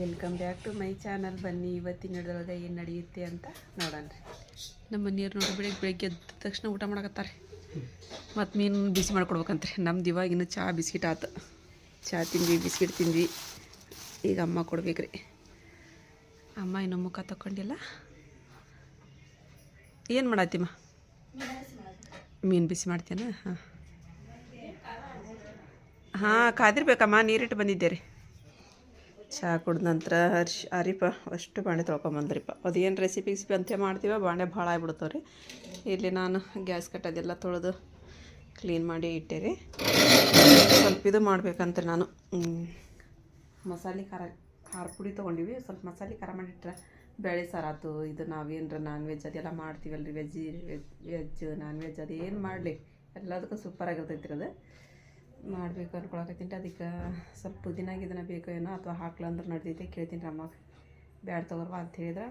Welcome back to my channel ಬನ್ನಿ, ಇವತ್ತಿನ ಹಿಡಿದೊಳಗೆ ಏನು ನಡೆಯುತ್ತೆ ಅಂತ ನೋಡೋಣ ನಮ್ಮ ನೀರು ನೋಡಿ, ಬೆಳಿಗ್ಗೆ ಬೆಳಿಗ್ಗೆ ಎದ್ದ ತಕ್ಷಣ ಊಟ ಮಾಡಕತ್ತಾರೆ. ಮತ್ತು ಮೀನು ಬಿಸಿ ಮಾಡ್ಕೊಡ್ಬೇಕಂತ್ರಿ. ನಮ್ದು ಇವಾಗಿನ ಚಹಾ ಬಿಸ್ಕಿಟ್ ಆತು. ಚಹಾ ತಿಂದ್ವಿ, ಬಿಸ್ಕಿಟ್ ತಿಂದ್ವಿ. ಈಗ ಅಮ್ಮ ಕೊಡ್ಬೇಕ್ರಿ. ಅಮ್ಮ ಇನ್ನೂ ಮುಖ ತಗೊಂಡಿಲ್ಲ ಏನು ಮಾಡತ್ತಿಮ್ಮ ಮೀನು ಬಿಸಿ ಮಾಡ್ತೀಯನ? ಹಾಂ. ಹಾಂ, ಕಾದಿರ್ಬೇಕಮ್ಮ, ನೀರಿಟ್ಟು ಬಂದಿದ್ದೆ ರೀ. ಚಹಾ ಕುಡ್ದ ನಂತರ ಹರ್ಷ್, ಅರಿಪ, ಅಷ್ಟು ಬಾಣೆ ತೊಳ್ಕೊಂಬಂದ್ರಿಪ್ಪ ಅದೇನು ರೆಸಿಪಿ ಗಿಸಿಪಿ ಅಂತ ಮಾಡ್ತೀವ ಬಾಂಡೆ ಭಾಳ ಆಗ್ಬಿಡ್ತಾವೆ ರೀ ಇಲ್ಲಿ ನಾನು ಗ್ಯಾಸ್ ಕಟ್ಟೋದೆಲ್ಲ ತೊಳೆದು ಕ್ಲೀನ್ ಮಾಡಿ ಇಟ್ಟೆ ರೀ ಸ್ವಲ್ಪ ಇದು ಮಾಡ್ಬೇಕಂತ ನಾನು. ಮಸಾಲೆ ಖಾರ ಖಾರ ಪುಡಿ ತೊಗೊಂಡಿವಿ. ಸ್ವಲ್ಪ ಮಸಾಲೆ ಖಾರ ಮಾಡಿಟ್ರೆ ಬೇಳೆ ಸಾರಾತು ಇದು ನಾವೇನರ ನಾನ್ ವೆಜ್ ಅದೆಲ್ಲ ಮಾಡ್ತೀವಲ್ಲ ರೀ ವೆಜ್ ವೆಜ್ ನಾನ್ ವೆಜ್ ಅದೇನು ಮಾಡಲಿ. ಎಲ್ಲದಕ್ಕೂ ಸೂಪರ್ ಆಗಿರ್ತೈತಿ ಅದು. ಮಾಡ್ಬೇಕು ಅನ್ಕೊಳಕತ್ತೀನಿ ಅದಕ್ಕೆ ಸ್ವಲ್ಪ ಪುದೀನ ಗಿದನ ಬೇಕೋ ಏನೋ ಅಥವಾ ಹಾಕ್ಲ ಅಂದ್ರೆ ನಡ್ದೈತೆ ಕೇಳ್ತೀನಿ ರೀ ಅಮ್ಮಗೆ. ಬ್ಯಾಡ ತಗೋರ್ವಾ ಅಂತ ಹೇಳಿದ್ರೆ.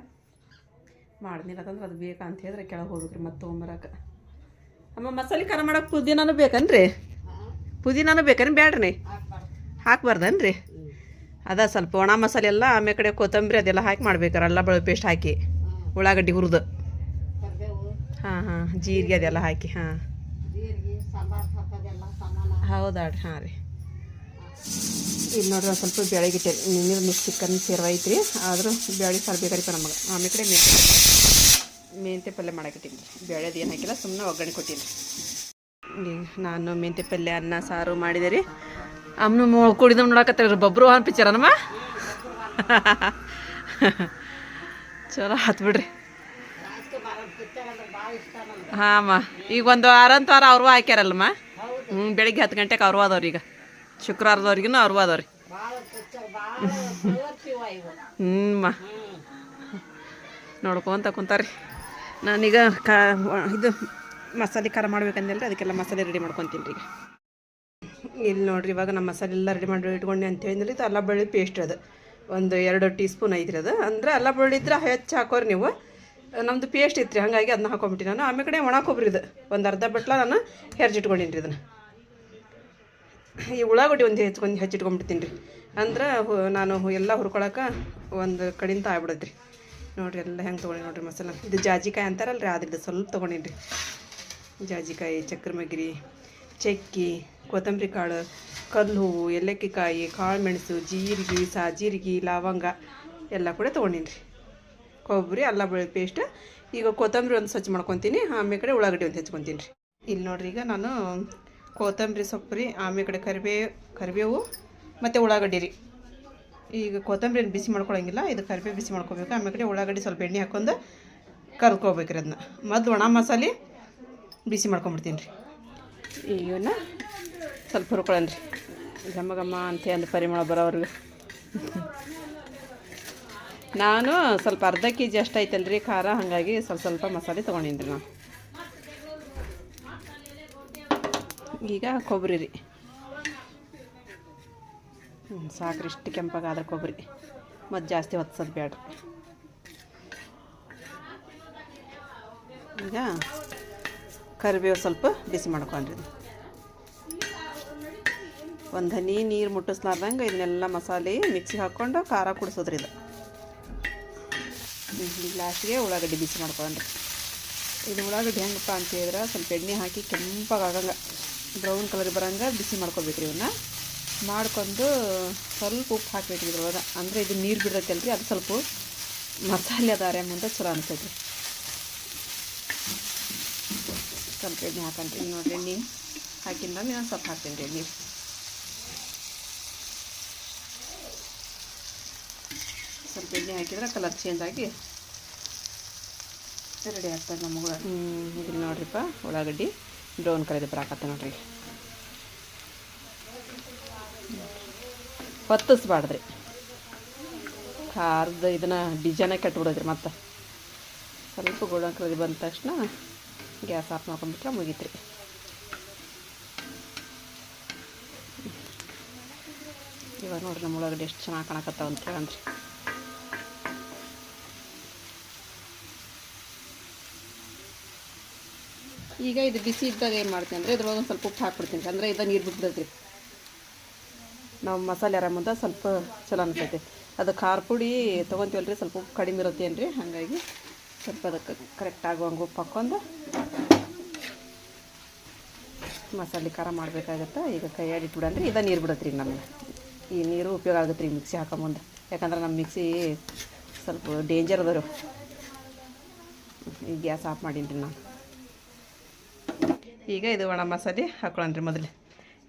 ಮಾಡ್ದಿಲ್ಲ ಅಂತಂದ್ರೆ ಅದು ಬೇಕಾ ಅಂತ ಹೇಳಿದ್ರೆ ಕೆಳಗೆ ಹೋಗ್ಬೇಕ್ರಿ ಮತ್ತೆ ತೊಗೊಂಬರಕ್ಕೆ ಅಮ್ಮ ಮಸಾಲೆ ಖಾರ ಮಾಡೋಕೆ ಪುದೀನೂ ಬೇಕನ್ರಿ ಪುದೀನೂ ಬೇಕನ್ ಬ್ಯಾಡ್ರಿ? ಹಾಕ್ಬಾರ್ದನ್ರಿ? ಅದ ಸ್ವಲ್ಪ ಒಣ ಮಸಾಲೆ ಎಲ್ಲ ಆಮೇಲೆ ಕಡೆ ಕೊತ್ತಂಬರಿ ಅದೆಲ್ಲ ಹಾಕಿ ಮಾಡ್ಬೇಕಾರೆ ಎಲ್ಲ ಬೆಳೆ ಪೇಸ್ಟ್ ಹಾಕಿ. ಉಳ್ಳಾಗಡ್ಡಿ ಹುರಿದು. ಹಾಂ ಹಾಂ, ಜೀರಿಗೆ ಅದೆಲ್ಲ ಹಾಕಿ, ಹಾಂ. ಹೌದಾಡ್ರಿ, ಹಾಂ ರೀ. ಇಲ್ಲಿ ನೋಡ್ರಿ ಒಂದು ಸ್ವಲ್ಪ ಬೆಳಗಿಟ್ಟೆ ನೀರು ಮಿಕ್ಸ್ ಚಿಕನ್ ಸೇರ್ವ ಐತ್ರಿ. ಆದರೂ ಬೇಳೆ ಸಾರು ಬೇಕಾಗಿತ್ತು ನಮಗೆ. ಆಮೇಲೆ ಕಡೆ ಮೆಂತೆ ಮೆಂತೆ ಪಲ್ಯ ಮಾಡಾಕಿಟ್ಟಿನಿ ಬೇಳೆದು ಏನು ಹಾಕಿಲ್ಲ ಸುಮ್ಮನೆ ಒಗ್ಗರಣೆ ಕೊಟ್ಟೀನಿ. ನಾನು ಮೆಂತೆ ಪಲ್ಯ ಅನ್ನ, ಸಾರು ಮಾಡಿದೆ ರೀ. ಅಮ್ಮನ ಕುಡಿದ ನೋಡಕತ್ತಾರ ಬಬ್ರು ಹಾನ್ ಪಿಕ್ಚರ್ ನಮ್ಮ ಚಲೋ ಆತ್ ಬಿಡ್ರಿ. ಹಾಂ ಅಮ್ಮ. ಈಗ ಒಂದು ವಾರಂತ ವಾರ ಅವ್ರಿಗೂ ಹಾಕ್ಯಾರಲ್ಲಮ್ಮ? ಹ್ಞೂ ಬೆಳಿಗ್ಗೆ ಹತ್ತು ಗಂಟೆಗೆ ಅರ್ವ ಅದಾವ್ರಿ ಈಗ. ಶುಕ್ರವಾರದವ್ರಿಗೂ ಅವ್ರು ಅದಾವ್ರಿ. ಹ್ಞೂ ನೋಡ್ಕೊಂತ ಕುಂತಾರ್ರಿ. ನಾನೀಗ ಕಾ ಇದು ಮಸಾಲೆ ಖಾರ ಮಾಡ್ಬೇಕಂದಲ್ರಿ ಅದಕ್ಕೆಲ್ಲ ಮಸಾಲೆ ರೆಡಿ ಮಾಡ್ಕೊತೀನಿ ರೀ ಇಲ್ಲಿ ನೋಡ್ರಿ, ಇವಾಗ ನಮ್ಮ ಮಸಾಲೆ ಎಲ್ಲ ರೆಡಿ ಮಾಡಿ ಇಟ್ಕೊಂಡೆ ಅಂತ ಹೇಳಿದ್ರೆ ಇದು ಅಲ್ಲ ಬೆಳ್ಳಿ ಪೇಸ್ಟ್ ಅದು. ಒಂದು ಎರಡು ಟೀ ಸ್ಪೂನ್ ಐತ್ರಿ ಅದು. ಅಂದ್ರೆ ಅಲ್ಲ ಬೆಳ್ಳಿ ಇದ್ರೆ ಹೆಚ್ಚು ಹಾಕೋರಿ ನೀವು. ನಮ್ಮದು ಪೇಸ್ಟ್ ಇತ್ತು ರೀ ಹಾಗಾಗಿ ಅದನ್ನ ಹಾಕೊಂಬಿಟ್ಟು ನಾನು. ಆಮೇಲೆ ಕಡೆ ಒಣ ಕೊಬ್ಬರಿ ಇದು. ಒಂದು ಅರ್ಧ ಬಟ್ಲ ನಾನು ಹೆರ್ಜಿಟ್ಕೊಂಡಿನಿ ರೀ ಇದನ್ನು. ಈ ಉಳ್ಳಾಗಡ್ಡಿ ಒಂದು ಹೆಚ್ಕೊಂಡು ಹೆಚ್ಚಿಟ್ಕೊಂಡ್ಬಿಡ್ತೀನಿ ರೀ ಅಂದ್ರೆ ನಾನು ಎಲ್ಲ ಹುರ್ಕೊಳಕ್ಕೆ ಒಂದು ಕಡಿಂತ ಆಗ್ಬಿಡತ್ರಿ. ನೋಡಿರಿ ಎಲ್ಲ ಹೆಂಗೆ ತೊಗೊಂಡಿ ನೋಡಿರಿ ಮಸಾಲ. ಇದು ಜಾಜಿಕಾಯಿ ಅಂತಾರಲ್ಲ ರೀ ಅದ್ರದ್ದು ಸ್ವಲ್ಪ ತೊಗೊಂಡೀನಿ ರೀ ಜಾಜಿಕಾಯಿ ಚಕ್ರ ಮಗಿರಿ ಚಕ್ಕಿ, ಕೊತ್ತಂಬರಿ ಕಾಳು ಕಲ್ಲು ಹೂವು ಏಲಕ್ಕಿ ಕಾಯಿ ಕಾಳು ಮೆಣಸು ಜೀರಿಗೆ, ಸಾಜೀರಿಗೆ, ಲವಂಗ ಎಲ್ಲ ಕೂಡ ತೊಗೊಂಡೀನಿ ರೀ ಕೊಬ್ಬರಿ, ಅಲ್ಲ ಬೆಳೆ ಪೇಸ್ಟ್, ಈಗ ಕೊತ್ತಂಬರಿ ಒಂದು ಸ್ವಚ್ಛ ಮಾಡ್ಕೊತೀನಿ, ಆಮೇಲೆ ಕಡೆ ಉಳ್ಳಾಗಡ್ಡಿ ಒಂದು ಹೆಚ್ಕೊತೀನಿ ರೀ ಇಲ್ಲಿ ನೋಡ್ರಿ ಈಗ ನಾನು ಕೊತ್ತಂಬರಿ ಸೊಪ್ಪು ರೀ ಆಮೇಲೆ ಕಡೆ ಕರಿಬೇವು ಕರಿಬೇವು ಮತ್ತು ಉಳ್ಳಾಗಡ್ಡಿ ರೀ. ಈಗ ಕೊತ್ತಂಬರಿ ಬಿಸಿ ಮಾಡ್ಕೊಳಂಗಿಲ್ಲ, ಇದು ಕರಿಬೇವು ಬಿಸಿ ಮಾಡ್ಕೊಬೇಕು. ಆಮೇಲೆ ಕಡೆ ಉಳ್ಳಾಗಡ್ಡಿ ಸ್ವಲ್ಪ ಎಣ್ಣೆ ಹಾಕೊಂಡು ಕರ್ಕೋಬೇಕು ರೀ ಅದನ್ನ ಮೊದಲು ಒಣ ಮಸಾಲೆ ಬಿಸಿ ಮಾಡ್ಕೊಂಬಿಡ್ತೀನಿ ರೀ. ಇವನ್ನ ಸ್ವಲ್ಪ ಹುರ್ಕೊಳ್ಳೋಣ ರೀ. ಘಮ ಘಮ ಅಂತ ಅಂದು ಪರಿಮಳ ಬರೋವ್ರಿಗೆ. ನಾನು ಸ್ವಲ್ಪ ಅರ್ಧ ಕೆ ಜಿ ಅಷ್ಟು ಐತಲ್ರಿ, ಖಾರ, ಹಾಗಾಗಿ ಸ್ವಲ್ಪ ಸ್ವಲ್ಪ ಮಸಾಲೆ ತೊಗೊಂಡಿನಿ ರೀ ನಾನು. ಈಗ ಕೊಬ್ಬರಿ ರೀ. ಹ್ಞೂ ಸಾಕ್ರಿ ಇಷ್ಟು ಕೆಂಪಾಗಾದ್ರೆ ಕೊಬ್ಬರಿ. ಮತ್ತು ಜಾಸ್ತಿ ಹೊತ್ಸೋದು ಬೇಡ್ರಿ ಈಗ ಕರಿಬೇವು ಸ್ವಲ್ಪ ಬಿಸಿ ಮಾಡ್ಕೊಂಡ್ರಿ. ಒಂದು ಹನಿ ನೀರು ಮುಟ್ಟಿಸ್ಲಾರ್ದಂಗೆ ಇದನ್ನೆಲ್ಲ ಮಸಾಲೆ ಮಿಕ್ಸಿಗೆ ಹಾಕ್ಕೊಂಡು ಖಾರ ಕುಡಿಸೋದ್ರಿ ಇದು. ಲಾಸ್ಟಿಗೆ ಉಳ್ಳಾಗಡ್ಡಿ ಬಿಸಿ ಮಾಡ್ಕೊಂಡ್ರಿ. ಇದು ಉಳ್ಳಾಗಡ್ಡಿ ಹೆಂಗಪ್ಪ ಅಂತ ಹೇಳಿದ್ರೆ ಸ್ವಲ್ಪ ಎಣ್ಣೆ ಹಾಕಿ ಕೆಂಪಾಗಂಗೆ ಬ್ರೌನ್ ಕಲರ್ ಬರೋಂಗೆ ಬಿಸಿ ಮಾಡ್ಕೊಬೇಕ್ರಿ ಇವನ್ನ ಮಾಡ್ಕೊಂಡು ಸ್ವಲ್ಪ ಉಪ್ಪು ಹಾಕ್ಬೇಕ್ರಿ ಇದ್ರೊಳಗೆ. ಅಂದರೆ ಇದು ನೀರು ಬಿಡ್ತೈತಲ್ರಿ ಅದು ಸ್ವಲ್ಪ ಮಸಾಲೆ ಅದಾರೆ ಮುಂದೆ ಚಲೋ ಅನ್ಸೈತಿ ಸ್ವಲ್ಪ ಎಣ್ಣೆ ಹಾಕೊಂತೀನಿ ನೋಡಿರಿ ಎಣ್ಣೆ ಹಾಕಿಂದ ನಾನು ಸ್ವಲ್ಪ ಹಾಕ್ತೀನಿ ರೀ ಎಣ್ಣೆ ಸ್ವಲ್ಪ ಎಣ್ಣೆ ಹಾಕಿದ್ರೆ ಕಲರ್ ಚೇಂಜ್ ಆಗಿ ರೆಡಿ ಆಗ್ತದೆ ನಮ್ಮ ಹ್ಞೂ ನೋಡ್ರಿಪ್ಪ ಉಳ್ಳಾಗಡ್ಡಿ. ಬ್ರೌನ್ ಕಲರ್ ಬರಾಕತ್ತ ನೋಡ್ರಿ. ಹೊತ್ತಿಸ್ಬಾರ್ದ್ರಿ. ಖಾರದ ಇದನ್ನ ಡಿಜೈನ ಕೆಟ್ಬಿಡೋದ್ರಿ ಮತ್ತೆ. ಸ್ವಲ್ಪ ಗೋಲ್ಡನ್ ಕಲರ್ ಬಂದ ತಕ್ಷಣ ಗ್ಯಾಸ್ ಆಫ್ ಮಾಡ್ಕೊಂಡ್ಬಿಟ್ರೆ ಮುಗೀತ್ರಿ. ಇವಾಗ ನೋಡ್ರಿ ನಮ್ಮ ಉಳ್ಳಾಗಡ್ಡಿ ಎಷ್ಟು ಚೆನ್ನಾಗಿ ಕಾಣಕತ್ತಾವಂತ ಹೇಳಂದ್ರಿ ಈಗ ಇದು ಬಿಸಿ ಇದ್ದಾಗ ಏನು ಮಾಡ್ತೀನಿ ಅಂದರೆ ಇದ್ರೊಳಗೆ ಒಂದು ಸ್ವಲ್ಪ ಉಪ್ಪು ಹಾಕ್ಬಿಡ್ತೀನಿ ಅಂದರೆ ಇದು ನೀರು ಬಿಟ್ಬಿಡ್ತೈತಿ ನಾವು ಮಸಾಲೆ ಅರ ಮುಂದೆ ಸ್ವಲ್ಪ ಚಲೋ ಅನಿಸ್ತೈತಿ. ಅದು ಖಾರ ಪುಡಿ ತೊಗೊತೀವಲ್ಲ ರೀ ಸ್ವಲ್ಪ ಉಪ್ಪು ಕಡಿಮೆ ಇರುತ್ತೇನು ರೀ ಹಾಗಾಗಿ ಸ್ವಲ್ಪ ಅದಕ್ಕೆ ಕರೆಕ್ಟ್ ಆಗುವಂಗೆ ಉಪ್ಪು ಹಾಕ್ಕೊಂಡು ಮಸಾಲೆ ಖಾರ ಮಾಡಬೇಕಾಗತ್ತೆ. ಈಗ ಕೈಯಾಡಿ ಅಂದರೆ ಇದ ನೀರು ಬಿಡತ್ರಿ ನಮಗೆ. ಈ ನೀರು ಉಪಯೋಗ ಆಗುತ್ತೆ ರೀ ಮಿಕ್ಸಿ ಹಾಕೊಂಬಂದು ಯಾಕಂದ್ರೆ ನಮ್ಮ ಮಿಕ್ಸಿ ಸ್ವಲ್ಪ ಡೇಂಜರ್ ಅದ ರೀ. ಈಗ ಗ್ಯಾಸ್ ಆಫ್ ಮಾಡೀನಿ ರೀ ನಾನು. ಈಗ ಇದು ಒಣ ಮಸಾಲೆ ಹಾಕೊಳ್ಳೋಣ ರೀ ಮೊದಲು.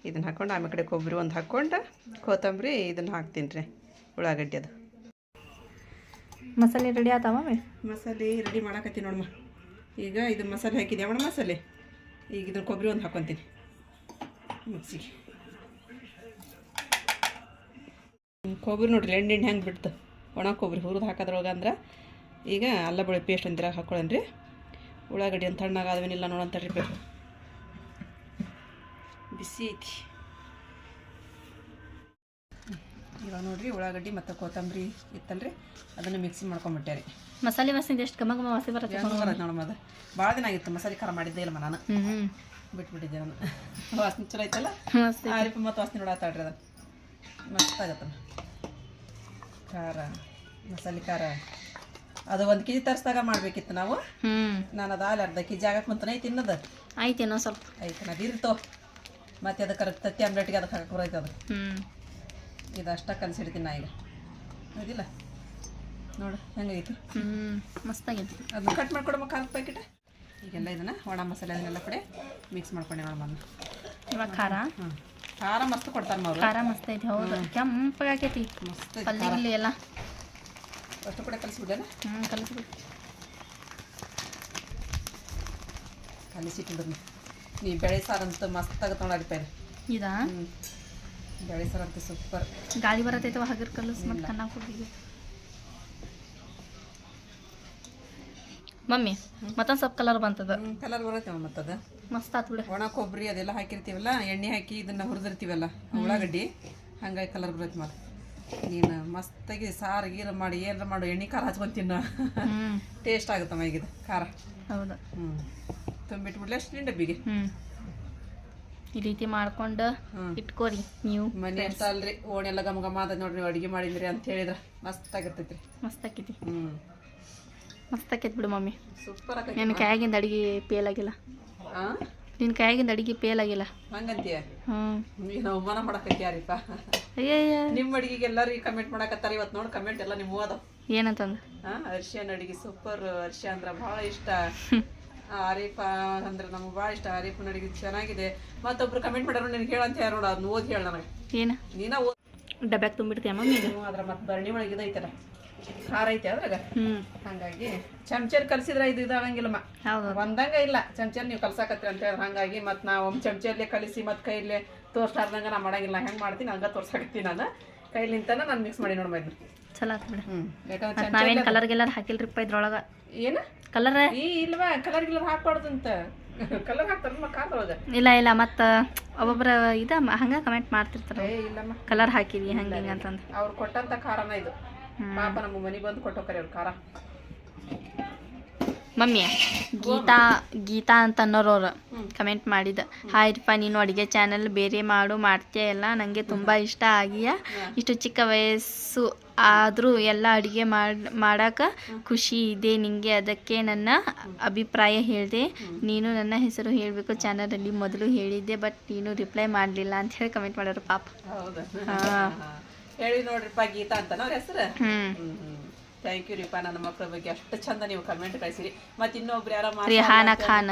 ಇದನ್ನ ಹಾಕ್ಕೊಂಡು ಆಮೇಲೆ ಕಡೆ ಕೊಬ್ಬರಿ ಒಂದು ಹಾಕ್ಕೊಂಡು ಕೊತ್ತಂಬರಿ ಇದನ್ನು ಹಾಕ್ತೀನಿ ರೀ ಉಳ್ಳಾಗಡ್ಡಿ ಅದು. ಮಸಾಲೆ ರೆಡಿ ಆತಾವ ಮಸಾಲೆ ರೆಡಿ ಮಾಡಾಕತ್ತೀನಿ ನೋಡಮ್ಮ. ಈಗ ಇದು ಮಸಾಲೆ ಹಾಕಿದ್ಯಾ ಒಣ ಮಸಾಲೆ? ಈಗ ಇದನ್ನು ಕೊಬ್ಬರಿ ಒಂದು ಹಾಕ್ಕೊತೀನಿ ಮಿಕ್ಸಿಗೆ. ಕೊಬ್ಬರಿ ನೋಡ್ರಿ ಎಣ್ಣೆ ಎಣ್ಣೆ ಹೆಂಗೆ ಬಿಡ್ತು. ಒಣ ಕೊಬ್ಬರಿ ಹುರಿದು ಹಾಕೋದ್ರೊಳಗೆ ಅಂದ್ರೆ ಈಗ ಅಲ್ಲ ಬೆಳೆ ಪೇಸ್ಟ್ ಅಂತೀರ ಹಾಕೊಳ್ಳೇನ್ರಿ ಉಳ್ಳಾಗಡ್ಡಿ ಅಂತ ತಣ್ಣಗೆ ನೋಡೋಂತ ರೀ ಬೇಕು ಬಿಸಿ ಐತಿ ಇವಾಗ ನೋಡ್ರಿ ಉಳ್ಳಾಗಡ್ಡಿ ಮತ್ತು ಕೊತ್ತಂಬರಿ ಇತ್ತಲ್ರಿ ಅದನ್ನು ಮಿಕ್ಸಿ ಮಾಡ್ಕೊಂಡ್ಬಿಟ್ಟೆ ರೀ ಮಸಾಲೆ ವಾಸನೆ ಎಷ್ಟು ಕಮ್ಮ ಕಮ್ಮ ವಾಸನೆ ಬರುತ್ತೆ ನೋಡಮ್ಮ. ಅದು? ಭಾಳ ದಿನ ಆಗಿತ್ತು ಮಸಾಲೆ ಖಾರ ಮಾಡಿದ್ದೆ ಇಲ್ಲ ನಾನು? ಬಿಟ್ಬಿಟ್ಟಿದ್ದೆ ನಾನು. ವಾಸನೆ ಚಲೋ ಐತಲ್ಲ? ಆರಿಪ ಮತ್ತು ವಾಸನೆ ನೋಡತ್ತಾಳ್ರಿ ಅದು ಮಸ್ತ್ ಆಗತ್ತಮ್ಮ ಖಾರ ಮಸಾಲೆ ಖಾರ. ಅದು ಒಂದು ಕೆಜಿ ತರಿಸ್ದಾಗ ಮಾಡ್ಬೇಕಿತ್ತು ನಾವು. ನಾನು ಅದು ಅಲ್ಲಿ ಅರ್ಧ ಕೆಜಿ ಆಗಕ್ಕೆ ಮುಂತನೇ ತಿನ್ನೋದು ಆಯ್ತೇನೋ ಸ್ವಲ್ಪ. ಐತೆ ಅದು ಇರ್ತೋ ಮತ್ತೆ ಅದು ಕರೆಕ್ಟ್ ತತ್ತಿ ಆಮ್ಲೆಟ್ಗೆ ಅದಕ್ಕೆ ಹಾಕಕ್ಕೆ ಬರೈತೆ ಅದು. ಹ್ಞೂ ಇದು ಅಷ್ಟ ಕನ್ಸಿಡ್ತೀನಿ ನಾ ಈಗ. ಹೌದಿಲ್ಲ? ನೋಡು ಹೆಂಗೈತಿ ಹ್ಞೂ ಮಸ್ತಾಗೈತಿ. ಅದನ್ನ ಕಟ್ ಮಾಡ್ಕೊಡಮ್ಮ ಕಾಲು ಪ್ಯಾಕೆಟ್ ಈಗೆಲ್ಲ ಇದನ್ನು ಒಣ ಮಸಾಲೆ ಅದನ್ನೆಲ್ಲ ಕಡೆ ಮಿಕ್ಸ್ ಮಾಡ್ಕೊಂಡೆ ನೋಡಮ್ಮ ಇವಾಗ ಖಾರ? ಹ್ಞೂ ಖಾರ ಮಸ್ತ್ ಕೊಡ್ತಾರೆ ಅವ್ರು. ಖಾರ ಮಸ್ತ್ ಐತಿ ಹೌದು. ಕೆಂಪಗಾಕೈತಿ ಮಸ್ತ್ ಐತಿ ಪಲ್ಯ ಗಿಲ್ಲಿ ಎಲ್ಲ. ಅಷ್ಟು ಕೂಡ ಕಲಿಸ್ಬಿಡಲ್ಲ ಹ್ಞೂ ಕಲಿಸ್ಬಿಟ್ಟು ಕಲಿಸಿಟ್ಟಿಬಿಡೋಣ ನೀ ಬೆಳೆ ಸಾರಂತೂ ಮಸ್ತ್ ಆಗತ್ತೆ ನೋಡಪ್ಪ ಇದಾ? ಬೆಳೆ ಸಾರಂತೂ ಸೂಪರ್ ಗಾಳಿ ಬರತೈತವ ಹಗರ್ ಕಲಸ್ ಮತ್ತು ಕಣ್ಣಾಗ ಹೋಗಿದ್ವಿ ಮಮ್ಮಿ ಮತ್ತೊಂದು ಸ್ವಲ್ಪ ಕಲರ್ ಬಂತದ? ಕಲರ್ ಬರುತ್ತೆ ಮತ್ತದ. ಮಸ್ತ್ ಆತ್ ಬಿಡ. ಒಣ ಕೊಬ್ಬರಿ ಅದೆಲ್ಲ ಹಾಕಿರ್ತೀವಲ್ಲ ಎಣ್ಣೆ ಹಾಕಿ ಇದನ್ನ ಹುರಿದಿರ್ತೀವಲ್ಲ ಉಳ್ಳಾಗಡ್ಡಿ ಹಂಗಾಗಿ ಕಲರ್ ಬರುತ್ತೆ ಮತ್ತೆ. ನೀನು ಮಸ್ತಾಗಿ ಸಾರು ಗೀರು ಮಾಡಿ ಏನಾರ ಮಾಡು ಎಣ್ಣೆ ಖಾರ ಹಚ್ಕೊಂಡು ತಿನ್ನೋ. ಟೇಸ್ಟ್ ಆಗುತ್ತಮ್ಮ ಈಗ ಇದು ಖಾರ. ಹೌದಾ. ಹ್ಞೂ ತುಂಬಿಟ್ಬಿಡ್ಲಿ ಅಷ್ಟು ಡಬ್ಬಿಗೆ ಹ್ಞೂ ಈ ರೀತಿ ಮಾಡ್ಕೊಂಡು ಇಟ್ಕೋರಿ ನೀವು ಮನೆ ಅಂತ ಅಲ್ರಿ ಓಣೆಲ್ಲ ಗಮ ಗಮ ಅದ ನೋಡ್ರಿ ನೀವು ಅಡುಗೆ ಮಾಡಿದ್ರಿ ಅಂತ ಹೇಳಿದ್ರು ಮಸ್ತ್ ಆಗಿರ್ತೈತ್ರಿ ಮಸ್ತ್ ಆಕೈತಿ ಹ್ಞೂ ಮಸ್ತ್ ಆಕೈತಿ ಬಿಡು ಮಮ್ಮಿ. ಸೂಪರ್ ಆಗೈತಿ ನಿನ್ನ ಕೈಯಾಗಿಂದ ಅಡಿಗೆ ಪೇಲ್ ಆಗಿಲ್ಲ. ಹಾಂ ನಿನ್ನ ಕೈಯಾಗಿಂದ ಅಡುಗೆ ಪೇಲ್ ಆಗಿಲ್ಲ. ಹಂಗಂತೀಯ? ಹ್ಞೂ ನೀನು ಅವಮಾನ ಮಾಡಕತ್ತಿ ಯಾರಿಪ್ಪ? ಅಯ್ಯಯ್ಯ. ನಿಮ್ಮ ಅಡುಗೆಗೆ ಎಲ್ಲರೂ ಕಮೆಂಟ್ ಮಾಡಕತ್ತಾರ ಇವತ್ತು ನೋಡಿ ಕಮೆಂಟ್ ಎಲ್ಲ ನಿಮ್ಮ ಅದಾವ. ಏನಂತಂದು? ಹಾಂ ಅರ್ಶಿಯನ್ ಅಡಿಗೆ ಸೂಪರ್ ಹರ್ಷ ಅಂದ್ರೆ ಭಾಳ ಇಷ್ಟ. ಆರೀಫ ಅಂದ್ರೆ ನಮ್ಗೆ ಭಾಳ ಇಷ್ಟ. ಆರೀಫ್ ನಡಿಗೆ ಚೆನ್ನಾಗಿದೆ. ಮತ್ತೊಬ್ರು ಕಮೆಂಟ್ ಮಾಡೋರು ನಿನಗೆ ಹೇಳಂತ ಯಾರು ಅದನ್ನ ಓದಿ ಹೇಳ ನನಗೆ. ಏನು? ನೀನ ಓದ್ ಡಬ್ಯಾಗ ತುಂಬಿಡ್ತೀಯ ಅದ್ರ ಮತ್ತೆ ಬರ್ಣಿ ಒಳಗೆ ಇದೈತಲ್ಲ ಖಾರ ಐತೆ ಅದ್ರಾಗ? ಹಂಗಾಗಿ ಚಮಚರ್ ಕಲ್ಸಿದ್ರ ಇದು ಇದಾಗಂಗಿಲ್ಲಮ್ಮ ಒಂದಂಗ ಇಲ್ಲ. ಚಮಚರ್ ನೀವು ಕಲ್ಸಾಕತ್ತೀರ ಅಂತ ಹೇಳಿ ಹಂಗಾಗಿ ಮತ್ತೆ ನಾವು ಚಮಚರ್ಲೆ ಕಲಿಸಿ ಮತ್ತೆ ಕೈಲೇ ತೋರ್ಸ್ಲಾರ್ದಂಗ ನಾ ಮಾಡಂಗಿಲ್ಲ. ಹೆಂಗ್ ಮಾಡ್ತೀನಿ ಹಂಗ ತೋರ್ಸಾಕತ್ತೀನಿ ನಾನು. ಕೈಲಿಂತಾನ ನಾನು ಮಿಕ್ಸ್ ಮಾಡಿ ನೋಡಿ ಮಾಡಿದ್ನಿ ಚಲೋ ಹ್ಮ್ ಬಿಡು. ಯಾಕಂದ್ರೆ ನಾವೇನು ಕಲರ್ ಹಾಕಿಲ್ರಿಪ್ಪ ಇದ್ರೊಳಗ? ಏನು? ಕಲರ್ ಈ ಇಲ್ವಾ? ಕಲರ್ ಗಿಲರ್ ಹಾಕ್ಬಾರ್ದಂತ. ಕಲರ್ ಹಾಕ್ತಾರ ನಮ್ಮ ಕಾದೊಳಗೆ ಇಲ್ಲ ಇಲ್ಲ ಮತ್ತ ಒಬ್ಬೊಬ್ರ ಇದ ಹಂಗ ಕಮೆಂಟ್ ಮಾಡ್ತಿರ್ತಾರ. ಏ ಇಲ್ಲಮ್ಮ. ಕಲರ್ ಹಾಕಿರಿ ಹಂಗ ಹಿಂಗ ಅಂತಂದು ಅವ್ರು ಕೊಟ್ಟಂತ ಖಾರನ ಇದು. ಪಾಪ ನಮ್ಮ ಮನೆಗೆ ಬಂದು ಕೊಟ್ಟೋಕರಿ ಅವ್ರು ಖಾರ. ಮಮ್ಮಿ ಗೀತಾ ಗೀತಾ ಅಂತ ಅನ್ನೋರವ್ರು ಕಮೆಂಟ್ ಮಾಡಿದ. ಹಾಯ್ರಿಪ್ಪ ನೀನು ಅಡುಗೆ ಚಾನಲ್ ಬೇರೆ ಮಾಡು ಮಾಡ್ತೀಯ ಎಲ್ಲ? ನನಗೆ ತುಂಬ ಇಷ್ಟ ಆಗಿಯ? ಇಷ್ಟು ಚಿಕ್ಕ ವಯಸ್ಸು ಆದರೂ ಎಲ್ಲ ಅಡುಗೆ ಮಾಡಿ ಮಾಡೋಕೆ ಖುಷಿ ಇದೆ ನಿನಗೆ ಅದಕ್ಕೆ ನನ್ನ ಅಭಿಪ್ರಾಯ ಹೇಳಿದೆ. ನೀನು ನನ್ನ ಹೆಸರು ಹೇಳಬೇಕು ಚಾನಲಲ್ಲಿ ಮೊದಲು ಹೇಳಿದ್ದೆ ಬಟ್ ನೀನು ರಿಪ್ಲೈ ಮಾಡಲಿಲ್ಲ ಅಂತ ಹೇಳಿ ಕಮೆಂಟ್ ಮಾಡೋರು ಪಾಪ. ಹಾ. ಹೇಳಿ ನೋಡ್ರಿಪ್ಪ ಗೀತಾ ಅಂತ ಅವ್ರ ಹೆಸರು? ಥ್ಯಾಂಕ್ ಯು ರೀಪಾ ನನ್ನ ಮಕ್ಕಳ ಬಗ್ಗೆ ಅಷ್ಟು ಚಂದ ನೀವು ಕಮೆಂಟ್ ಕಳಿಸಿರಿ. ಮತ್ತೆ ಇನ್ನೊಬ್ರು ಯಾರೋ ರಿಹಾನ ಖಾನ್.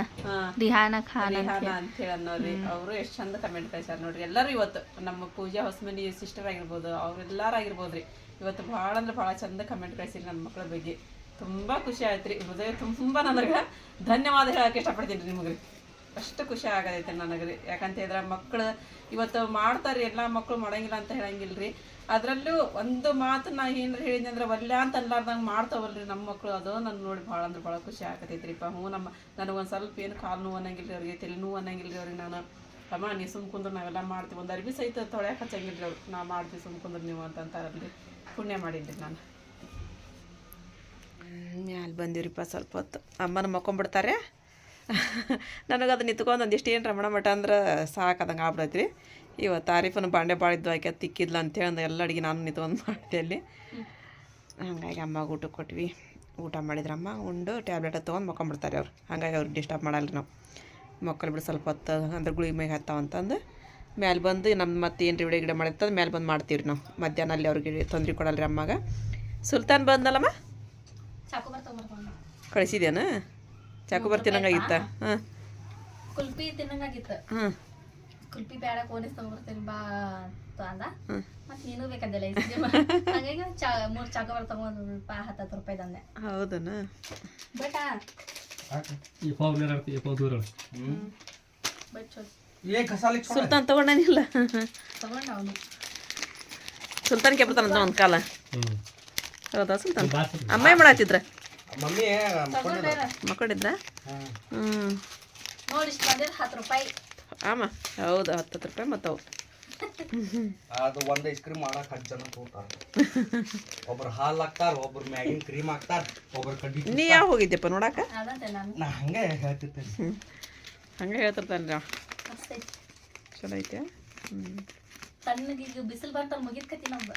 ರಿಹಾನ ಖಾನ್ ಅಂತ ರಿಹಾನ ಅಂತ ಹೇಳಿ ಅನ್ನೋರಿ ಅವರು ಎಷ್ಟು ಚಂದ ಕಮೆಂಟ್ ಕಳಿಸ್ಯಾರ ನೋಡ್ರಿ. ಎಲ್ಲರೂ ಇವತ್ತು ನಮ್ಮ ಪೂಜಾ ಹೊಸಮನಿ ಸಿಸ್ಟರ್ ಆಗಿರ್ಬೋದು ಅವ್ರೆಲ್ಲಾರು ಆಗಿರ್ಬೋದು ರೀ ಇವತ್ತು ಭಾಳ ಅಂದ್ರೆ ಭಾಳ ಚಂದ ಕಮೆಂಟ್ ಕಳಿಸಿರಿ ನನ್ನ ಮಕ್ಕಳ ಬಗ್ಗೆ. ತುಂಬಾ ಖುಷಿ ಆಯ್ತು ರೀ ಹೃದಯ ತುಂಬ ನನಗೆ ಧನ್ಯವಾದ ಹೇಳಕ್ಕೆ ಇಷ್ಟಪಡ್ತೀನಿ ರೀ ನಿಮಗೆ ಅಷ್ಟು ಖುಷಿ ಆಗದೈತೆ ನನಗೆ ರೀ ಯಾಕಂತ ಹೇಳಿದ್ರೆ ಮಕ್ಕಳು ಇವತ್ತು ಮಾಡ್ತಾರೆ ಎಲ್ಲ ಮಕ್ಕಳು ಮಾಡಂಗಿಲ್ಲ ಅಂತ ಹೇಳಂಗಿಲ್ಲ ಅದ್ರಲ್ಲೂ ಒಂದು ಮಾತು ನಾ ಏನಾರು ಹೇಳಿದ್ನಿ ಅಂದ್ರೆ ಅಂತ ಅನ್ಲಾರ್ದಂಗೆ ಮಾಡ್ತಾವಲ್ರಿ ನಮ್ಮ ಮಕ್ಕಳು ಅದು ನನ್ನ ನೋಡಿ ಭಾಳ ಅಂದ್ರೆ ಭಾಳ ಖುಷಿ ಆಗತೈತ್ರಿಪ್ಪ. ಹ್ಞೂ ನಮ್ಮ ನನಗೊಂದು ಸ್ವಲ್ಪ ಏನು ಕಾಲು ನೋವು ಅನ್ನಂಗಿಲ್ಲ ರೀ ಅವ್ರಿಗೆ, ತಲೆ ನೋವು ಅನ್ನಂಗಿಲ್ಲ ರೀ ಅವ್ರಿಗೆ ನಾನು. ಅಮ್ಮ, ನೀ ಸುಮ್ ಕುಂದ್ರೆ ನಾವೆಲ್ಲ ಮಾಡ್ತೀವಿ. ಒಂದು ಅರ್ಬಿ ಸಹಿತ ತೊಳೆಯಕ್ಕೆ ಹಚ್ಚಂಗಿಲ್ಲ ರೀ ಅವ್ರು. ನಾ ಮಾಡ್ತೀವಿ ಸುಮ್ ಕುಂದ್ರೆ ನೀವು ಅಂತ ಅಂತಾರಲ್ರಿ. ಪುಣ್ಯ ಮಾಡಿದ್ದೆ ನಾನು. ಮ್ಯಾಲೆ ಬಂದಿವ್ರಿಪ್ಪ ಸ್ವಲ್ಪ ಹೊತ್ತು. ಅಮ್ಮನ ಮಕ್ಕೊಂಬಿಡ್ತಾರೆ. ನನಗೆ ಅದು ನಿಂತ್ಕೊಂಡು ಒಂದಿಷ್ಟು ಏನು ರಮಣ ಮಠ ಅಂದ್ರೆ ಸಾಕದಂಗೆ ಆಗ್ಬಿಡೈತೆ ರೀ ಇವತ್ತು ತಾರೀಫನ ಬಾಂಡೆ ಬಾಳಿದ್ದು ಆಕೆ ತಿಕ್ಕಿದ್ಲ ಅಂತೇಳಿ ಅಂದ ಎಲ್ಲ ಅಡುಗೆ ನಾನು ನಿಂತ್ಕೊಂಡು ಮಾಡಿದೆ ಅಲ್ಲಿ. ಹಾಗಾಗಿ ಅಮ್ಮಗೆ ಊಟ ಕೊಟ್ವಿ. ಊಟ ಮಾಡಿದ್ರಮ್ಮ, ಉಂಡು, ಟ್ಯಾಬ್ಲೆಟ್ ತೊಗೊಂಡು ಮಕ್ಕೊಂಬಿಡ್ತಾರೆ ಅವ್ರು. ಹಾಗಾಗಿ ಅವ್ರಿಗೆ ಡಿಸ್ಟರ್ಬ್ ಮಾಡಲ್ಲ ನಾವು. ಮಕ್ಕಳು ಬಿಡು ಸ್ವಲ್ಪ ಹೊತ್ತು, ಅಂದ್ರೆ ಗುಳಿ ಮೇಗೆ ಹತ್ತಾವ ಅಂತಂದು. ಮ್ಯಾಲೆ ಬಂದು ನಮ್ಮ ಮತ್ತೆ ಏನು ರೀ ಗಿಡ ಮಾಡಿರ್ತದ ಮ್ಯಾಲೆ ಬಂದು ಮಾಡ್ತೀವಿ ರೀ ನಾವು. ಮಧ್ಯಾಹ್ನ ಅಲ್ಲಿ ಅವ್ರಿಗೆ ತೊಂದರೆ ಕೊಡಲ್ಲ ರೀ ಅಮ್ಮಗೆ. ಸುಲ್ತಾನ್ ಬಂದಲ್ಲಮ್ಮ? ಕಳಿಸಿದ್ಯಾನ? ಚಾಕು ಬರ್ ಹಾಂ. ಕುಲ್ಪಿ ತಿನ್ನಂಗಾಗಿತ್ತ ಹಾಂ. ಕುಲ್ಪಿ ಬೇಡ ಕೋನಿಸ್ ತಗೊಂಡ್ಬರ್ತೀನಿ ಬಾ ಅಂತ ಅಂದ. ಮತ್ತೆ ನೀನು ಬೇಕಂದಿಲ್ಲ ಹಾಗಾಗಿ ಚಾ ಮೂರು ಚಾಕು ಬರ್ ತಗೊಂಡು ಬಾ ಹತ್ತತ್ತು ರೂಪಾಯಿ ತಂದೆ. ಹೌದನ? ಬೇಟ ಈ ಫೋನ್ ದೂರ ಸುಲ್ತಾನ್ ತಗೊಂಡಾನಿಲ್ಲ ಸುಲ್ತಾನ್ ಕೆಬ್ಬರ್ತಾನಂತ ಒಂದು ಕಾಲ. ಹೌದಾ ಸುಲ್ತಾನ್? ಅಮ್ಮ ಏನು ಮಾಡತ್ತಿದ್ರ ಮಕ್ಕೊಂಡಿದ್ರ? ಹ್ಞೂ ಆಮ ಹೌದು ಹತ್ತು ರೂಪಾಯಿ ಮತ್ತು ಅದು ಒಂದು ಐಸ್ ಕ್ರೀಮ್ ಮಾಡಕ್ ಹತ್ತು ಜನ ತಗೋತಾರ ಒಬ್ರು ಹಾಲು ಹಾಕ್ತಾರ ಒಬ್ರು ಮ್ಯಾಗಿನ ಕ್ರೀಮ್ ಹಾಕ್ತಾರ ಒಬ್ರು ಕಡ್ಡಿ ನೀ ಯಾವ ಹೋಗಿದ್ದೆಪ್ಪ ನೋಡಾಕ? ನಾ ಹಂಗೆ ಹೇಳ್ತಿರ್ತೇನೆ. ಹಂಗೆ ಹೇಳ್ತಿರ್ತಾನೆ ಚಲೋ ಐತೆ? ತಣ್ಣಗೆ ಈಗ ಬಿಸಿಲು ಬಂತ ನಮ್ದು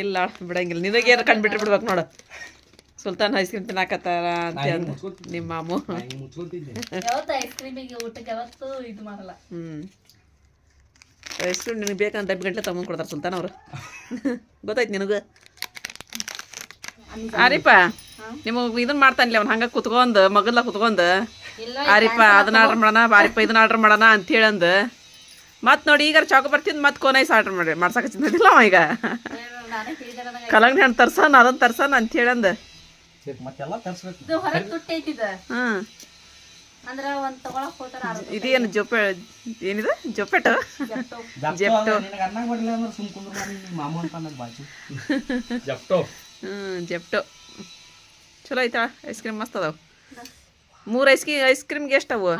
ಇಲ್ಲ ಬಿಡಂಗಿಲ್ಲ. ನಿನಗೇನು ಕಂಡ್ಬಿಟ್ರೆ ಬಿಡ್ಬೇಕು ನೋಡು. ಸುಲ್ತಾನ್ ಐಸ್ ಕ್ರೀಮ್ ತಿನ್ನಾಕತ್ತಾರ ಅಂತ ಅಂದು ನಿಮ್ಮ ಮಾಮು. ನಾ ಹಿಂಗ್ ಯಾವತ್ತು ಐಸ್ ಕ್ರೀಮಿಗೆ ಊಟಕ್ಕೆ ಯಾವತ್ತು ಇದು ಮಾಡಲ್ಲ. ಹ್ಞೂ ಐಸ್ ಕ್ರೀಮ್ ನಿನಗೆ ಬೇಕಂತ ಡಬ್ಬಿ ಗಂಟೆ ತೊಗೊಂಡು ಕೊಡ್ತಾರೆ ಸುಲ್ತಾನ್ ಅವರು. ಗೊತ್ತಾಯ್ತು ನಿನಗೆ? ಆರಿಪ್ಪ ನಿಮಗೆ ಇದನ್ನ ಮಾಡ್ತಾನಿಲ್ಲ ಅವ್ನ ಹಂಗೆ ಕುತ್ಕೊಂಡ್ ಮಗಲ್ಲ ಕುತ್ಕೊಂಡ್. ಇಲ್ಲ ಆರಿಪ್ಪ ಅದನ್ನ ಆರ್ಡ್ರ್ ಮಾಡೋಣ ಬಾರಿಪ್ಪ ಇದನ್ನ ಆರ್ಡ್ರ್ ಮಾಡೋಣ ಅಂತ ಹೇಳಂದ್ ಮತ್ತೆ ನೋಡಿ ಈಗ ಚಾಕು ಬರ್ತಿದ್ದು ಮತ್ತೆ ಕೋನೈಸ್ ಆರ್ಡ್ರ್ ಮಾಡಿ ಮಾಡ್ಸಕ್ಕೆ ಚಿಂತಿಲ್ಲ ಅವ ಈಗ. ಕಲ್ಲಂಗಡಿ ಹಣ್ಣು ತರ್ಸನ್ ಅದನ್ನ ತರ್ಸನ್ ಅಂತ ಹೇಳಂದ್ ಮತ್ತೆಲ್ಲ ತರ್ಸ್ಬೇಕು. ಇದು ಹೊರಗೆ ತುಟ್ಟಿ ಐತಿದ ಹ್ಞೂ ಅಂದ್ರ ಒಂದ್ ತಗೊಳಕ್ ಹೋತಾರ ಆರು ಇದೇನು ಜೊಪೆ ಏನಿದೆ? ಜೊಪೆಟು? ಜಪ್ಟೋ. ಹ್ಞೂ ಜೆಪ್ಟೊ. ಚಲೋ ಐತಾ ಐಸ್ ಕ್ರೀಮ್ ಮಸ್ತ್ ಅದಾವ. ಮೂರು ಐಸ್ ಕ್ರೀಮ್ ಐಸ್ ಕ್ರೀಮ್ಗೆ ಎಷ್ಟು ಅವು?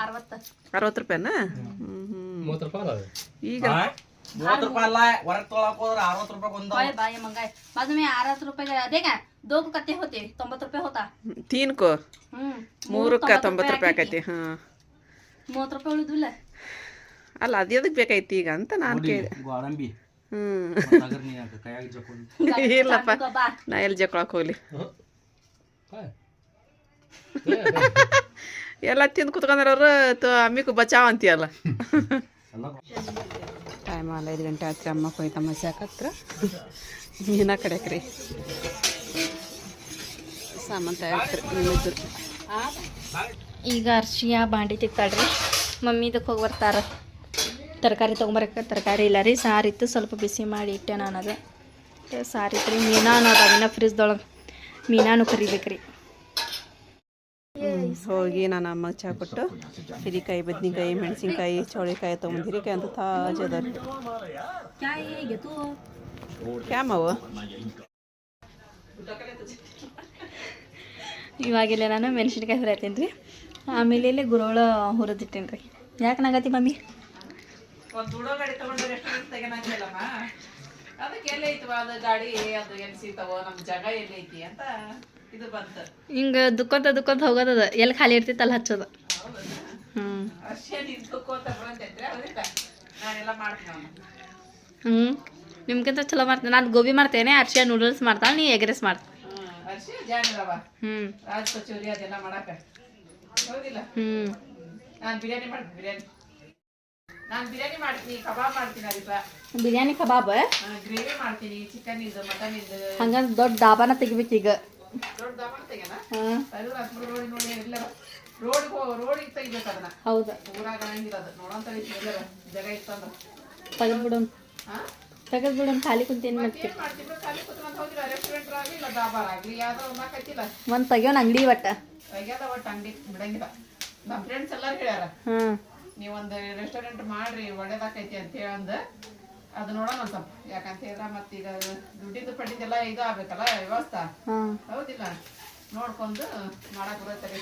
ಅರವತ್ತು. ರೂಪಾಯಿನಾ? ಹ್ಞೂ ಈಗ? ಮೂವತ್ತು ರೂಪಾಯಿ ಅಲ್ಲ ಹೊರಗೆ ಅರವತ್ತು ರೂಪಾಯಿ ಒಂದು ಬಾಯಿ ಹೋತಿ ತೊಂಬತ್ತು ರೂಪಾಯಿ ಹೋತಾ. ತೀನ್ಕು? ಮೂರಕ್ಕೆ ತೊಂಬತ್ತು ರೂಪಾಯಿ ಆಕೈತಿ. ಹಾ ಮೂವತ್ತು ರೂಪಾಯಿ ಅಲ್ಲ ಅದು ಬೇಕೈತಿ ಈಗ ಅಂತ ನಾನು ಕೇಳಿದೆ ಇಲ್ಲಪ್ಪ ನಾ ಎಲ್ಲಿ ಜಕೊಳಕ್ಕೆ ಹೋಗ್ಲಿ. ಎಲ್ಲ ತಿಂದು ಕುತ್ಕೊಂಡ್ರವ್ರು ತ ಅಮ್ಮಿಗೂ ಬಚಾವ್ ಅಂತೀಯಲ್ಲ. ಟೈಮ್ ಅಲ್ಲ ಐದು ಗಂಟೆ ಆತ್ರಿ ಅಮ್ಮ ಕೊಯ್ತ ಸಾಕತ್ರ ಮೀನ ಕಡೆಕ್ರಿ ಸಾಮಾನು ನಿಮ್ಮಿದ್ದು ಈಗ ಅರ್ಶಿಯ ಬಾಂಡಿ ತಿಕ್ತಾಳ್ರಿ ಮಮ್ಮಿ ಇದಕ್ಕೆ ಹೋಗಿ ಬರ್ತಾರ. ತರಕಾರಿ ತೊಗೊಂಬರಕ್ಕೆ ತರಕಾರಿ ಇಲ್ಲ ರೀ ಸಾರಿತ್ತು ಸ್ವಲ್ಪ ಬಿಸಿ ಮಾಡಿ ಇಟ್ಟೆ ನಾನು ಅದು ಸಾರಿತ್ತು ರೀ ಮೀನಾ ಅನ್ನೋದು ಅವಿನ ಫ್ರಿಜ್ದೊಳಗೆ ಮೀನಾನು ಕರಿಬೇಕ್ರಿ ಹೋಗಿ ನಾನು ಅಮ್ಮಗೆ ಚಹಾ ಕೊಟ್ಟು ಹಿರಿಕಾಯಿ ಬದ್ನಿಕಾಯಿ ಮೆಣಸಿನ್ಕಾಯಿ ಚೌಳಿಕಾಯಿ ತೊಗೊಂಡು ಹಿರಿಕಾಯಿ ಅಂತ ತಾಜಾ ಅದ ರೀ ಕ್ಯಾಮವ ಇವಾಗೆಲ್ಲ ನಾನು ಮೆಣಸಿನ್ಕಾಯಿ ಹುರಿಯತ್ತೀನಿ ರೀ. ಆಮೇಲೆ ಇಲ್ಲಿ ಗುರೋಳ ಹುರಿದಿಟ್ಟೇನಿ ರೀ. ಯಾಕೆ ನಾಗತಿ ಮಮ್ಮಿ? ಅದಕ್ಕೆ ಅದು ಗಾಡಿ ಅದು ಎಲ್ಲಿ ಸಿಗ್ತಾವ? ನಮ್ಮ ಜಾಗ ಎಲ್ಲಿ ಅಂತ ಇದು ಬಂತು. ಹಿಂಗೆ ದುಕ್ಕೊಂತ ದುಕ್ಕೊಂತ ಹೋಗೋದದ. ಎಲ್ಲಿ ಖಾಲಿ ಇರ್ತಿತ್ತು ಅಲ್ಲಿ ಹಚ್ಚೋದು. ಹ್ಮ್. ಅಷ್ಟೇ ನಿಂತ್ಕೋತ ಬಂದೈತ್ರಿ ಅದರಿಂದ ನಾನೆಲ್ಲ ಮಾಡ್ತೀನಿ ಅವನು. ಹ್ಞೂ ನಿಮ್ಗಿಂತ ಚಲೋ ಮಾಡ್ತೇನೆ. ನಾನು ಗೋಬಿ ಮಾಡ್ತೇನೆ ಅರ್ಶಿಯ ನೂಡಲ್ಸ್ ಮಾಡ್ತಾಳೆ ನೀ ಎಗ್ ರೈಸ್ ಮಾಡ್ತಾ ಹ್ಞೂ ಹ್ಮ್. ಹ್ಞೂ ರಾಜ್ ಕಚೋರಿ ಅದೆಲ್ಲ ಮಾಡಾಕ ಹೌದಿಲ್ಲ? ಹ್ಞೂ ನಾನು ಬಿರಿಯಾನಿ ಮಾಡ್ತೀನಿ ಬಿರಿಯಾನಿ. ನಾನು ಬಿರಿಯಾನಿ ಮಾಡ್ತೀನಿ ಕಬಾಬ್ ಮಾಡ್ತೀನಿ ಅದಕ್ಕೆ ಬಿರಿಯಾನಿ ಕಬಾಬ್. ಗ್ರೇವಿ ಮಾಡ್ತೀನಿ. ಚಿಕನ್ ಇದು ಮಟನ್ ಇದು. ದೊಡ್ಡ ಡಾಬಾನ ತೆಗಿಬೇಕು ಈಗ. ದೊಡ್ಡ ದಾಮನ್ ತೆಗೆನ ಹಾಂ. ಅದು ಹಸ್ರು ರೋಡ್ ನೋಡಿ ಎಲ್ಲ ರೋಡ್ ರೋಡಿಗೆ ತೆಗಿಬೇಕು ಅದನ್ನ? ಹೌದು. ಊರಾಗ ಅದು. ನೋಡೋಂತ ಎಲ್ಲರ. ಜಾಗ ಇತ್ತಂದ್ರೆ ತೆಗೆದ್ಬಿಡು ಹಾಂ? ತೆಗೆದ್ಬಿಡು ಖಾಲಿ ಕುಂತೀನಿ ಮಾಡ್ತೀವಿ ಏನು ಮಾಡ್ತಿದ್ರು ಖಾಲಿ ಕುತ್ಕೊಂಡು ಹೋಗಿಲ್ಲ ರೆಸ್ಟೋರೆಂಟ್ ಆಗಲಿ ಇಲ್ಲ ಆಗಲಿ ಯಾವ್ದೋ ಒಂದಾಕೈತಿಲ್ಲ ಒಂದು ತೆಗಿಯೋಣ ಅಂಗಡಿ ಒಟ್ಟ. ತೆಗ್ಯಾದ ಒಟ್ಟು ಅಂಗಡಿ ಬಿಡಂಗಿಲ್ಲ. ನಮ್ಮ ಫ್ರೆಂಡ್ಸ್ ಎಲ್ಲರೂ ಹೇಳ್ಯಾರ ಹಾಂ ನೀವೊಂದು ರೆಸ್ಟೋರೆಂಟ್ ಮಾಡ್ರಿ ಒಳ್ಳೇದಾಕೈತಿ ಅಂತ ಹೇಳಂದು ಅದು ನೋಡೋಣ ಸ್ವಲ್ಪ. ಯಾಕಂತ ಹೇಳಿದ್ರೆ ಮತ್ತೀಗ ದುಡ್ಡಿದ್ದು ಪಡ್ಡಿದ್ದೆಲ್ಲ ಇದು ಆಗ್ಬೇಕಲ್ಲ ವ್ಯವಸ್ಥೆ? ಹೌದಿಲ್ಲ. ನೋಡ್ಕೊಂಡು ಮಾಡಕ್ ಬರ್ತದೆ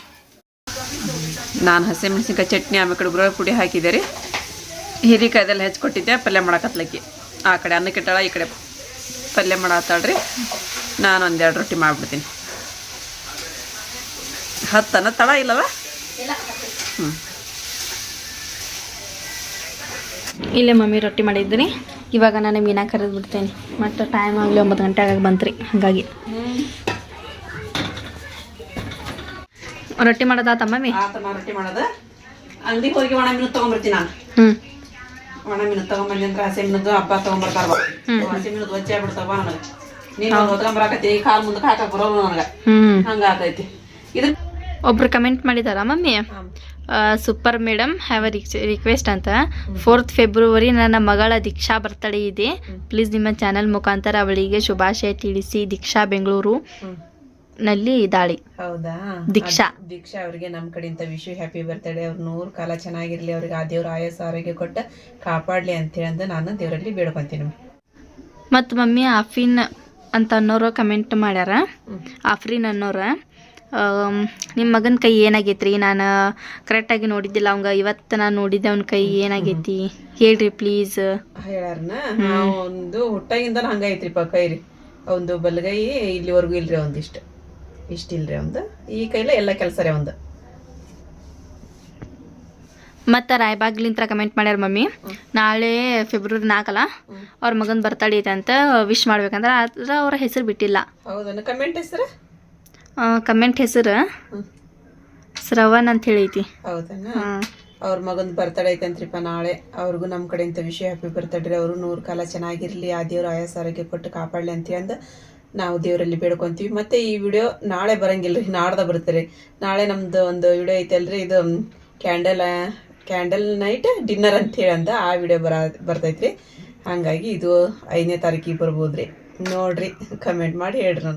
ನಾನು ಹಸಿಮೆಣಸಿನ್ಕಾಯಿ ಚಟ್ನಿ ಆಮೇಲೆ ಕಡೆ ಗುರೋಳ ಪುಡಿ ಹಾಕಿದೆ ರೀ. ಹೆಚ್ಚಿ ಹೆಚ್ಚಿಕೊಟ್ಟಿದ್ದೆ ಪಲ್ಯ ಮಾಡಕತ್ಲಕ್ಕಿ ಆ ಕಡೆ ಅನ್ನಕ್ಕೆ ಇಟ್ಟಾಳ ಈ ಕಡೆ ಪಲ್ಯ ಮಾಡತ್ತಾಳ್ರಿ ನಾನು ಒಂದೆರಡು ರೊಟ್ಟಿ ಮಾಡಿಬಿಡ್ತೀನಿ. ಹತ್ತನ ತಳ ಇಲ್ಲವ? ಇಲ್ಲ. ಹ್ಞೂ ಇಲ್ಲೇ ಮಮ್ಮಿ ರೊಟ್ಟಿ ಮಾಡಿದ್ರಿ ಇವಾಗ ನಾನು ಮೀನಾ ಕರೆದು ಬಿಡ್ತೇನೆ. ಮತ್ತು ಟೈಮ್ ಆಗಲಿ ಒಂಬತ್ತು ಗಂಟೆ ಆಗಾಗ ಬಂತ್ರಿ. ಹಾಗಾಗಿ. ರೊಟ್ಟಿ ಮಾಡೋದಾ ಮಮ್ಮಿ? ಮೀನು ರೊಟ್ಟಿ ಮಾಡೋದು. ಅಂಗಡಿಗೆ ಹೋಗಿ ಒಣ ಮೀನು ತೊಗೊಂಬರ್ತೀನಿ ನಾನು. ಹ್ಞೂ ಒಣ ಮೀನು ತೊಗೊಂಬಂದಿ ಅಂದ್ರೆ ಹಸಿ ಮೀನದ್ದು ಹಬ್ಬ ತೊಗೊಂಬರ್ತಾರ ಹಸಿ ಮೀನದ್ದು ಹೊಚ್ಚೆ ಆಗ್ಬಿಡ್ತಾವ ನನಗೆ. ನೀನು ಹೊತ್ಕೊಂಬರಾಕತಿ ಕಾಲು ಮುಂದಕ್ಕೆ ಹಾಕಕ್ಕೆ ಬರೋಲ್ಲ ನನಗೆ. ಹ್ಞೂ ಹಂಗಾತೈತಿ. ಇದು ಒಬ್ರು ಕಮೆಂಟ್ ಮಾಡಿದಾರ mummy? Super madam have a request ಅಂತ. ಫೋರ್ತ್ ಫೆಬ್ರವರಿ ನನ್ನ ಮಗಳ ದೀಕ್ಷಾ ಬರ್ತಡೇ ಇದೆ. ಪ್ಲೀಸ್ ನಿಮ್ಮ ಚಾನೆಲ್ ಮುಖಾಂತರ ಅವಳಿಗೆ ಶುಭಾಶಯ ತಿಳಿಸಿ ದೀಕ್ಷಾ ಬೆಂಗಳೂರು ನಲ್ಲಿ ಇದ್ದಾಳೆ. ಹೌದಾ? ದೀಕ್ಷಾ. ದೀಕ್ಷಾ ಅವರಿಗೆ ನಮ್ಮ ಕಡೆಯಿಂದ ವಿಶು ಹ್ಯಾಪಿ ಬರ್ತ್ಡೇ ಅವ್ರು ನೂರು ಕಾಲ ಚೆನ್ನಾಗಿರ್ಲಿ ಅವ್ರಿಗೆ ಆ ದೇವ್ರ ಆಯಾಸ ಆರೋಗ್ಯ ಕೊಟ್ಟು ಕಾಪಾಡ್ಲಿ ಅಂತೇಳಿ ಅಂತ ನಾನು ದೇವರಲ್ಲಿ ಬೇಡ್ಕೊಂತೀನಿ ಮತ್ತು ಮಮ್ಮಿ ಆಫಿನ್ ಅಂತ ಅನ್ನೋರು ಕಮೆಂಟ್ ಮಾಡ್ಯಾರ. ಆಫ್ರಿನ್ ಅನ್ನೋರ. ನಿಮ್ಮ ಮಗನ ಕೈ ಏನಾಗೈತ್ರಿ? ನಾನು ಕರೆಕ್ಟಾಗಿ ನೋಡಿದ್ದಿಲ್ಲ ಅವಂಗ ಇವತ್ತು ನಾನು ನೋಡಿದ್ದೆ ಅವ್ನ ಕೈ ಏನಾಗೈತಿ? ಹೇಳ್ರಿ ಪ್ಲೀಸ್ ಹೇಳ್ಯಾರನ? ಒಂದು ಹುಟ್ಟಾಗಿಂದ ಹಂಗೈತ್ರಿಪ್ಪ ಕೈ ರೀ ಒಂದು ಬಲಗೈ ಇಲ್ಲಿವರೆಗೂ ಇಲ್ರಿ ಒಂದಿಷ್ಟು ಇಷ್ಟ. ಇಲ್ರಿ ಒಂದು ಈ ಕೈಲ ಎಲ್ಲ ಕೆಲಸ ರೀ ಒಂದು ಮತ್ತು ರಾಯಬಾಗ್ಲಿಂತ್ರ ಕಮೆಂಟ್ ಮಾಡ್ಯಾರ ಮಮ್ಮಿ. ನಾಳೆ ಫೆಬ್ರವರಿ ನಾಲ್ಕಲ್ಲ ಅವ್ರ ಮಗನ ಬರ್ತಡೇ ಐತೆ ಅಂತ ವಿಶ್ ಮಾಡ್ಬೇಕಂದ್ರೆ ಆದ್ರೆ ಅವ್ರ ಹೆಸರು ಬಿಟ್ಟಿಲ್ಲ. ಹೌದನ? ಕಮೆಂಟ್ ಹೆಸರು? ಕಮೆಂಟ್ ಹೆಸರು? ಶ್ರವಣ್ ಅಂತ ಹೇಳೈತಿ ಹಾಂ. ಅವ್ರ ಮಗನ ಬರ್ತಡೇ ಐತಂತ್ರಿಪ್ಪ ನಾಳೆ. ಅವ್ರಿಗೂ ನಮ್ಮ ಕಡೆಯಿಂದ ವಿಷಯ ಹ್ಯಾಪಿ ಬರ್ತಡ್ರಿ ಅವರು ನೂರು ಕಾಲ ಚೆನ್ನಾಗಿರಲಿ ಆ ದೇವ್ರ ಆಯಾಸ ಆರೋಗ್ಯ ಕೊಟ್ಟು ಕಾಪಾಡಲಿ ಅಂತ ಅಂದು ನಾವು ದೇವರಲ್ಲಿ ಬೇಡ್ಕೊಂತೀವಿ. ಮತ್ತೆ ಈ ವಿಡಿಯೋ ನಾಳೆ ಬರಂಗಿಲ್ರಿ ನಾಡ್ದ ಬರ್ತಾರೆ ನಾಳೆ ನಮ್ದು ಒಂದು ವಿಡಿಯೋ ಐತಲ್ರಿ ಇದು ಕ್ಯಾಂಡಲ್ ಕ್ಯಾಂಡಲ್ ನೈಟ್ ಡಿನ್ನರ್ ಅಂತ ಹೇಳಿ ಅಂದ ಆ ವಿಡಿಯೋ ಬರ ಬರ್ತೈತ್ರಿ. ಹಾಗಾಗಿ ಇದು ಐದನೇ ತಾರೀಕಿಗೆ ಬರ್ಬೋದ್ರಿ. ನೋಡ್ರಿ ಕಮೆಂಟ್ ಮಾಡಿ ಹೇಳ್ರಿ